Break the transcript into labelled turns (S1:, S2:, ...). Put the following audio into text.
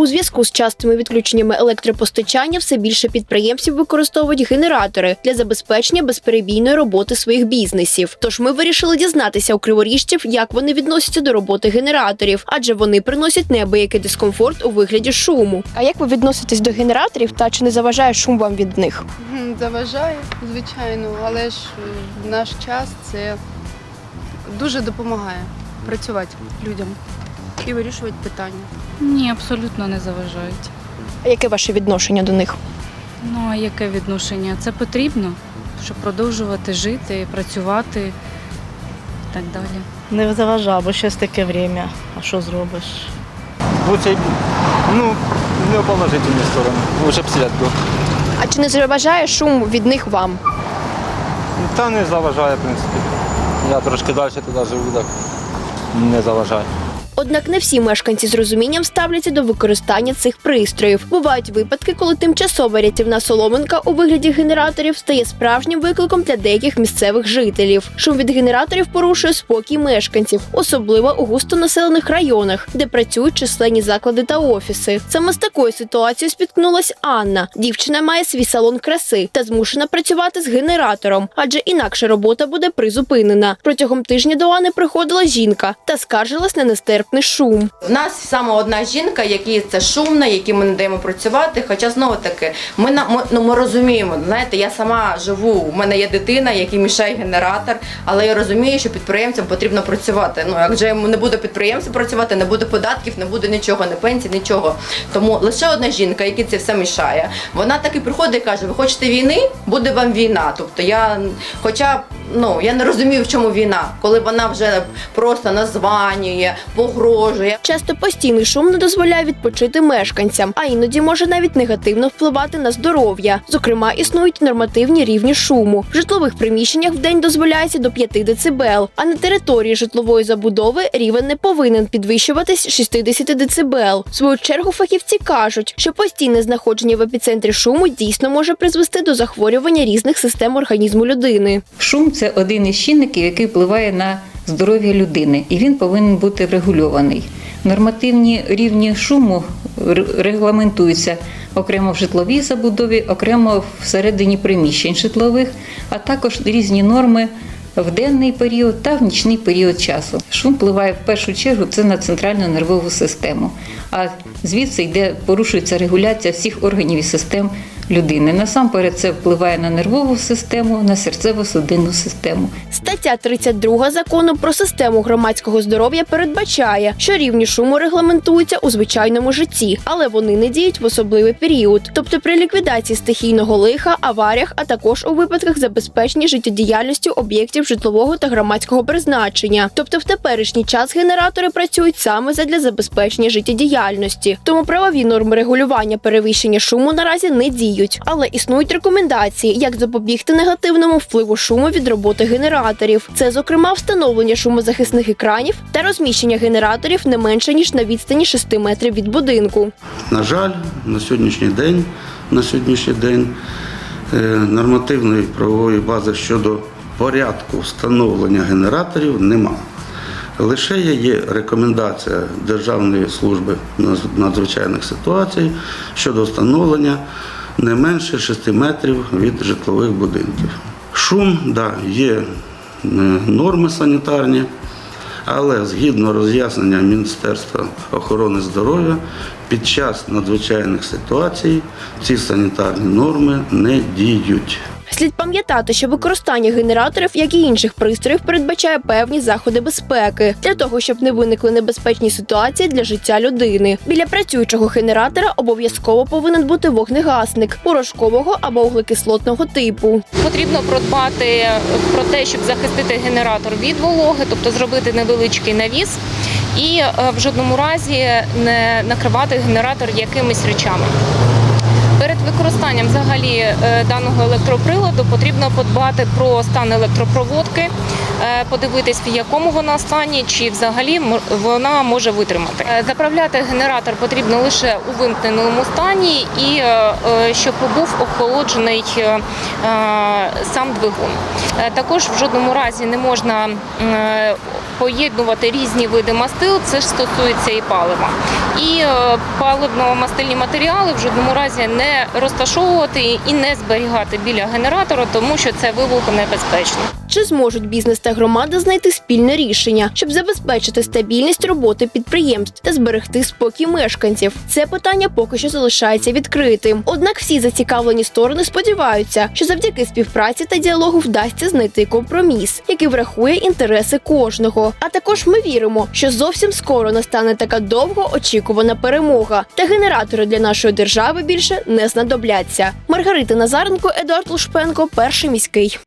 S1: У зв'язку з частими відключеннями електропостачання все більше підприємців використовують генератори для забезпечення безперебійної роботи своїх бізнесів. Тож ми вирішили дізнатися у криворіжців, як вони відносяться до роботи генераторів, адже вони приносять неабиякий дискомфорт у вигляді шуму. А як ви відноситесь до генераторів та чи не заважає шум вам від них?
S2: Заважає, звичайно, але ж е, в наш час це дуже допомагає працювати людям і вирішувати питання.
S3: Ні, абсолютно не заважають.
S1: А яке ваше відношення до них?
S3: Ну а яке відношення? Це потрібно, щоб продовжувати жити, працювати і так далі.
S4: Не заважав, бо щось таке время. А що зробиш?
S5: Лучше, ну, не в положительную сторону. Лучше б свят був.
S1: А чи не заважає шум від них вам?
S5: Та не заважає, в принципі. Я трошки далі туди живу, так не заважає.
S1: Однак не всі мешканці з розумінням ставляться до використання цих пристроїв. Бувають випадки, коли тимчасова рятівна соломинка у вигляді генераторів стає справжнім викликом для деяких місцевих жителів. Шум від генераторів порушує спокій мешканців, особливо у густонаселених районах, де працюють численні заклади та офіси. Саме з такою ситуацією спіткнулась Анна. Дівчина має свій салон краси та змушена працювати з генератором, адже інакше робота буде призупинена. Протягом тижня до Анни приходила жінка та скаржилась на нестерпний шум.
S6: У нас саме одна жінка, якій це шумно, якій ми не даємо працювати. Хоча знову таки, ми на ми, ну, ми розуміємо. Знаєте, я сама живу. У мене є дитина, який мішає генератор, але я розумію, що підприємцям потрібно працювати. Ну як же не буде підприємцям працювати, не буде податків, не буде нічого, не пенсій, нічого. Тому лише одна жінка, якій це все мішає. Вона таки приходить і каже: Ви хочете війни? Буде вам війна. Тобто я, хоча ну я не розумію, в чому війна, коли вона вже просто названює, погрожує.
S1: Часто постійний шум не дозволяє відпочити мешканцям, а іноді може навіть негативно впливати на здоров'я. Зокрема, існують нормативні рівні шуму. В житлових приміщеннях в день дозволяється до 5 дБ, а на території житлової забудови рівень не повинен підвищуватись 60 дБ. В свою чергу фахівці кажуть, що постійне знаходження в епіцентрі шуму дійсно може призвести до захворювання різних систем організму людини.
S7: Шум це один із чинників, який впливає на здоров'я людини, і він повинен бути регульований. Нормативні рівні шуму регламентуються окремо в житловій забудові, окремо всередині приміщень житлових, а також різні норми в денний період та в нічний період часу. Шум впливає в першу чергу це на центральну нервову систему, а звідси йде порушується регуляція всіх органів і систем людини. Насамперед це впливає на нервову систему, на серцево-судинну систему.
S1: Стаття 32 закону про систему громадського здоров'я передбачає, що рівні шуму регламентуються у звичайному житті, але вони не діють в особливий період, тобто при ліквідації стихійного лиха, аваріях, а також у випадках забезпечення життєдіяльності об'єктів житлового та громадського призначення. Тобто в теперішній час генератори працюють саме задля забезпечення життєдіяльності. Тому правові норми регулювання перевищення шуму наразі не діють, але існують рекомендації, як запобігти негативному впливу шуму від роботи генераторів. Це, зокрема, встановлення шумозахисних екранів та розміщення генераторів не менше ніж на відстані 6 метрів від будинку.
S8: На жаль, на сьогоднішній день, на сьогоднішній день е, нормативної правової бази щодо порядку встановлення генераторів нема. Лише є рекомендація Державної служби надзвичайних ситуацій щодо встановлення не менше 6 метрів від житлових будинків. Шум, да, є е, норми санітарні, але згідно роз'яснення Міністерства охорони здоров'я, під час надзвичайних ситуацій ці санітарні норми не діють.
S1: Слід пам'ятати, що використання генераторів, як і інших пристроїв, передбачає певні заходи безпеки для того, щоб не виникли небезпечні ситуації для життя людини. Біля працюючого генератора обов'язково повинен бути вогнегасник порошкового або вуглекислотного типу.
S9: Потрібно продбати про те, щоб захистити генератор від вологи, тобто зробити невеличкий навіс, і е, в жодному разі не накривати генератор якимись речами. Перед використанням взагалі е, даного електроприладу потрібно подбати про стан електропроводки, е, подивитись, в якому вона стані, чи взагалі вона може витримати. Е, Заправляти генератор потрібно лише у вимкненому стані і щоб був охолоджений сам двигун. Також в жодному разі не можна поєднувати різні види мастил. Це ж стосується і палива. І е, паливно-мастильні матеріали в жодному разі не розташовувати і не зберігати біля генератора, тому що це вибухонебезпечно.
S1: Чи зможуть бізнес та громада знайти спільне рішення, щоб забезпечити стабільність роботи підприємств та зберегти спокій мешканців? Це питання поки що залишається відкритим. Однак всі зацікавлені сторони сподіваються, що завдяки співпраці та діалогу вдасться знайти компроміс, який врахує інтереси кожного. А також ми віримо, що зовсім скоро настане така довго очікувана перемога, та генератори для нашої держави більше не знадобляться. Маргарита Назаренко, Едуард Лушпенко, перший міський.